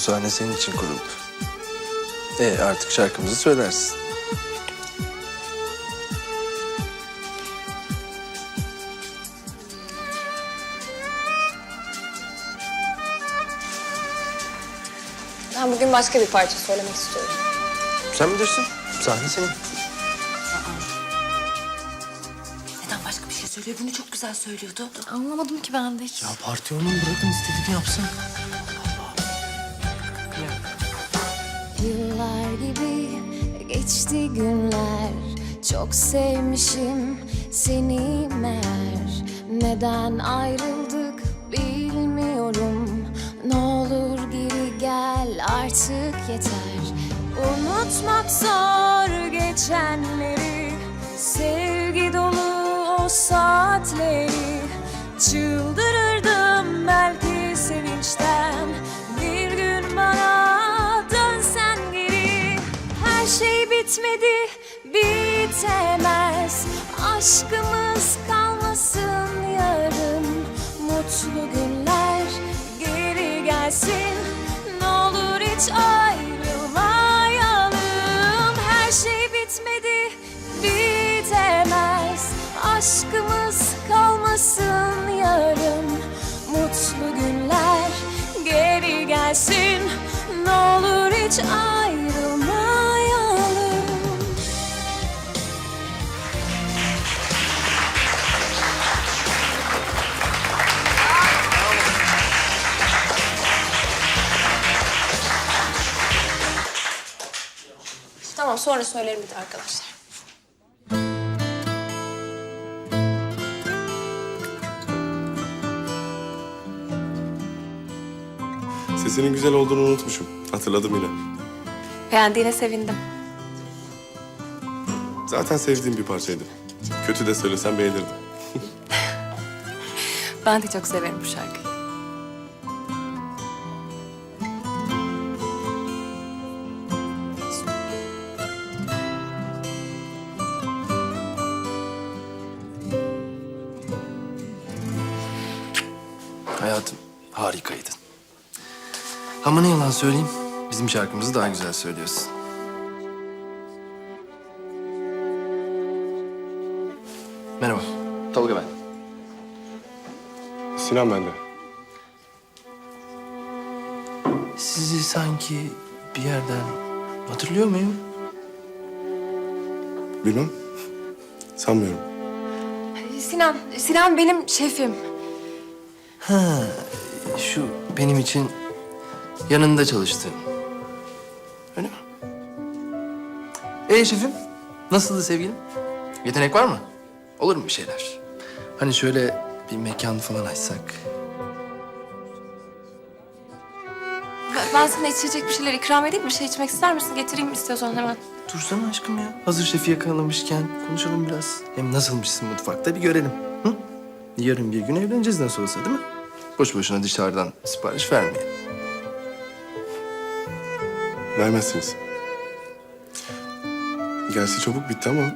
Bu sahne senin için kuruldu. E artık şarkımızı söylersin. Ben bugün başka bir parça söylemek istiyorum. Sen bilirsin. Sahne senin. Neden başka bir şey söylüyor? Bunu çok güzel söylüyordu. Anlamadım ki ben de hiç. Ya parti onun bırakın istediğini yapsın. Yıllar gibi geçti günler. Çok sevmişim seni meğer. Neden ayrıldık bilmiyorum. Ne olur geri gel artık yeter. Unutmak zor geçenleri bitmedi bitemez. Aşkımız kalmasın yarım Mutlu günler geri gelsin. Ne olur hiç ayrılmayalım. Her şey bitmedi bitemez. Aşkımız kalmasın yarım Mutlu günler geri gelsin. Ne olur hiç ayrılmayalım Tamam sonra söylerim bir de arkadaşlar. Sesinin güzel olduğunu unutmuşum. Hatırladım yine. Beğendiğine sevindim. Zaten sevdiğim bir parçaydı. Kötü de söylesen beğenirdim. Ben de çok severim bu şarkıyı. Hayatım harikaydın. Ama ne yalan söyleyeyim, bizim şarkımızı daha güzel söylüyorsun. Merhaba, Tolga ben. Sinan bende. Sizi sanki bir yerden hatırlıyor muyum? Bilmem. Sanmıyorum. Sinan, Sinan benim şefim. Ha, şu benim için yanında çalıştığın. Öyle mi? Ee şefim, nasıldı sevgilim? Yetenek var mı? Olur mu bir şeyler? Hani şöyle bir mekan falan açsak. Ben, ben sana içecek bir şeyler ikram edeyim mi? Bir şey içmek ister misin? Getireyim istiyorsan hemen. Dursana aşkım ya. Hazır şefi yakalamışken konuşalım biraz. Hem nasılmışsın mutfakta bir görelim. Hı? Yarın bir gün evleneceğiz nasıl olsa değil mi? Boş boşuna dışarıdan sipariş vermeyelim. Vermezsiniz. Gerçi çabuk bitti ama...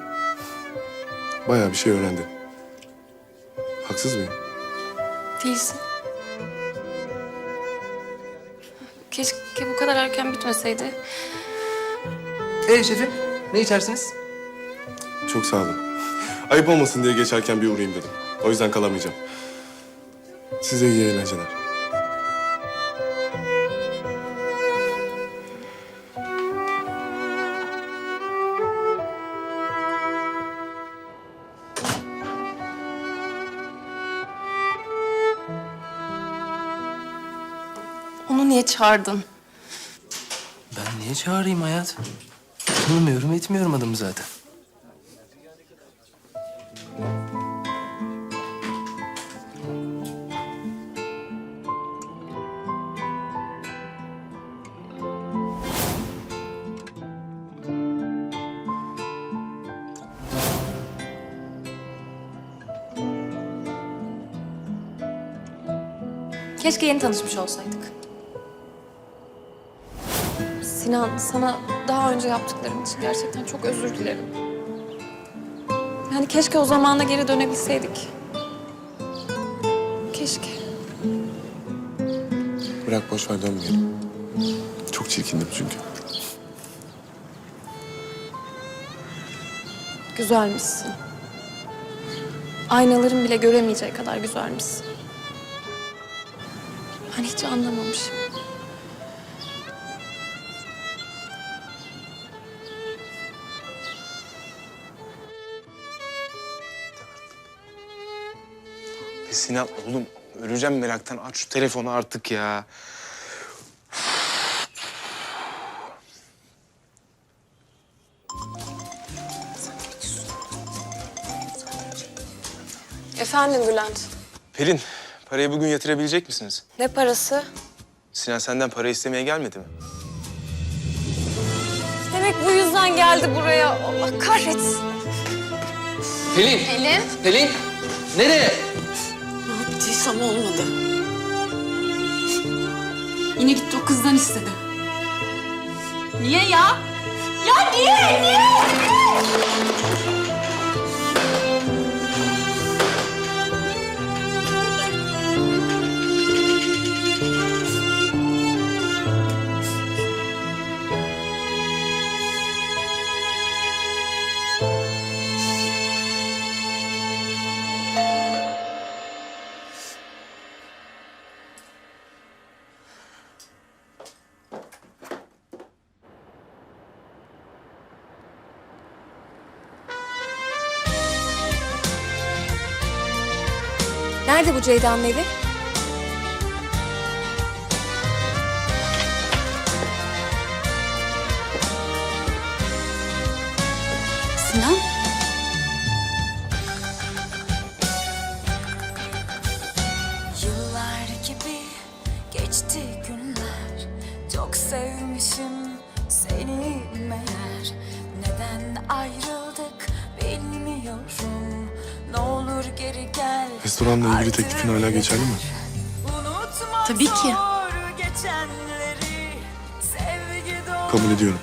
...bayağı bir şey öğrendim. Haksız mıyım? Değilsin. Keşke bu kadar erken bitmeseydi. Ee şefim, ne içersiniz? Çok sağ olun. Ayıp olmasın diye geçerken bir uğrayayım dedim. O yüzden kalamayacağım. Size iyi eğlenceler. Onu niye çağırdın? Ben niye çağırayım hayat? Tanımıyorum, etmiyorum adamı zaten. Keşke yeni tanışmış olsaydık. Sinan, sana daha önce yaptıklarım için gerçekten çok özür dilerim. Yani keşke o zamana geri dönebilseydik. Keşke. Bırak boş ver dönmeyelim. Çok çirkindim çünkü. Güzelmişsin. Aynaların bile göremeyeceği kadar güzelmişsin. Ben hiç anlamamışım. Sinan oğlum öleceğim meraktan. Aç şu telefonu artık ya. Efendim Bülent. Pelin, parayı bugün yatırabilecek misiniz? Ne parası? Sinan senden para istemeye gelmedi mi? Demek bu yüzden geldi buraya. Allah kahretsin. Pelin. Pelin. Pelin. Nereye? Yaptıysam olmadı. Yine gitti o kızdan istedi. Niye ya? Ya niye? Niye? Nerede bu Ceyda'nın evi? Sinan? Restoranla ilgili teklifin hala geçerli mi? Tabii ki. Kabul ediyorum.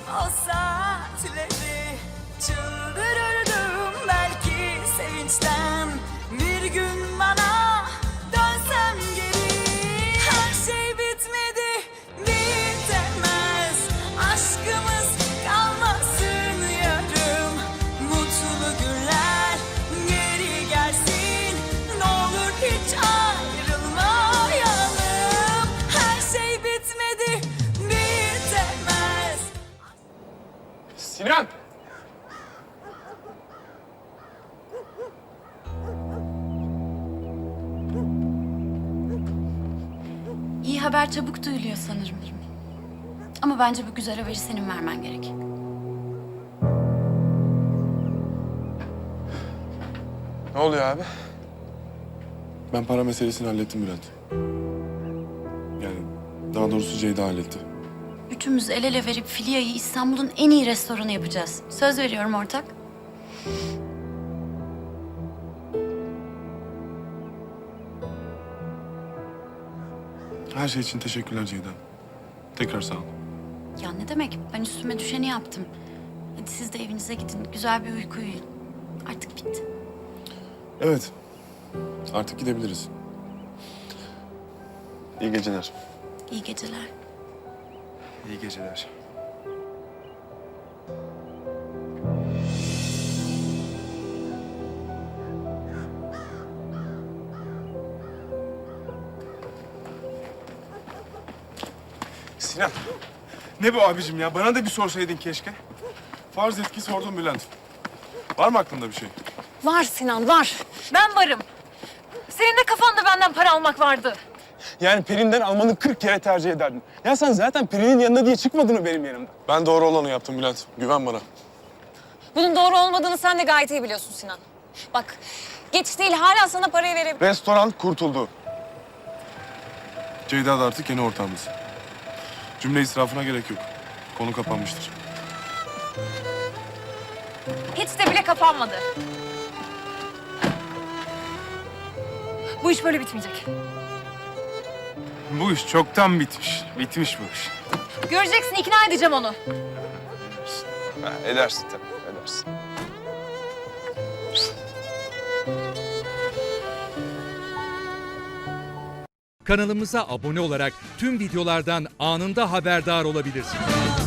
Sinan! İyi haber çabuk duyuluyor sanırım. Ama bence bu güzel haberi senin vermen gerek. Ne oluyor abi? Ben para meselesini hallettim Bülent. Yani daha doğrusu Ceyda halletti. Üçümüz el ele verip Filya'yı İstanbul'un en iyi restoranı yapacağız. Söz veriyorum ortak. Her şey için teşekkürler Ceyda. Tekrar sağ ol. Ya ne demek? Ben üstüme düşeni yaptım. Hadi siz de evinize gidin. Güzel bir uyku uyuyun. Artık bitti. Evet. Artık gidebiliriz. İyi geceler. İyi geceler. İyi geceler. Sinan, Ne bu abicim ya? Bana da bir sorsaydın keşke. Farz et ki sordum Bülent. Var mı aklında bir şey? Var Sinan var. Ben varım. Senin de kafanda benden para almak vardı. Yani Pelin'den almanı 40 kere tercih ederdin. Ya sen zaten Pelin'in yanında diye çıkmadın mı benim yanımda? Ben doğru olanı yaptım Bülent. Güven bana. Bunun doğru olmadığını sen de gayet iyi biliyorsun Sinan. Bak geç değil hala sana parayı verebilirim. Restoran kurtuldu. Ceyda da artık yeni ortağımız. Cümle israfına gerek yok. Konu kapanmıştır. Hiç de bile kapanmadı. Bu iş böyle bitmeyecek. Bu iş çoktan bitmiş. Bitmiş bu iş. Göreceksin ikna edeceğim onu. Ha, edersin tabii, edersin. Kanalımıza abone olarak tüm videolardan anında haberdar olabilirsiniz.